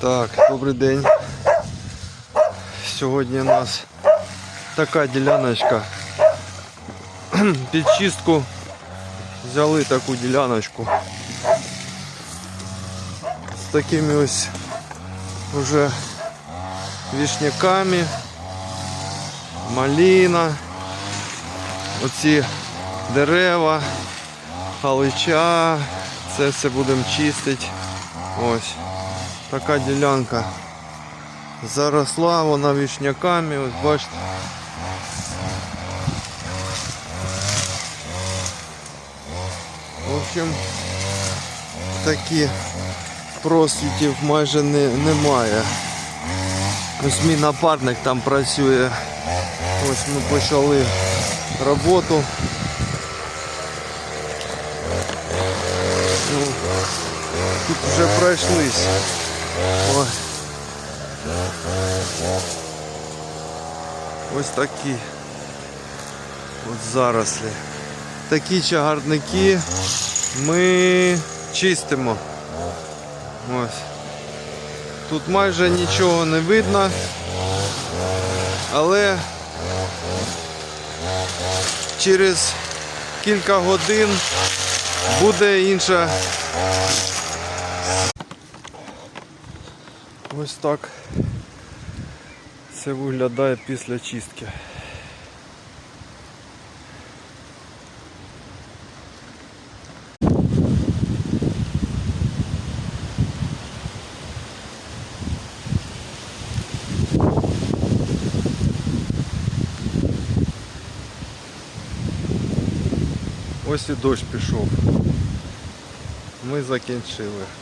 Так, добрий день. Сьогодні у нас така діляночка. Під чистку взяли таку діляночку. З такими ось уже вішняками, маліна, оці дерева, халича. Це все будемо чистити. Ось. Така ділянка заросла, вона вішняками, ось бачите. В общем, такі просвітів майже не, немає. Ось мій напарник там працює. Ось ми почали роботу. Ну, тут вже пройшлись. Ой. Ось такі от зарослі. Такі чагарники ми чистимо. Ось. Тут майже нічого не видно, але через кілька годин буде інша. Ось так це виглядає після чистки. Ось і дощ пішов. Ми закінчили.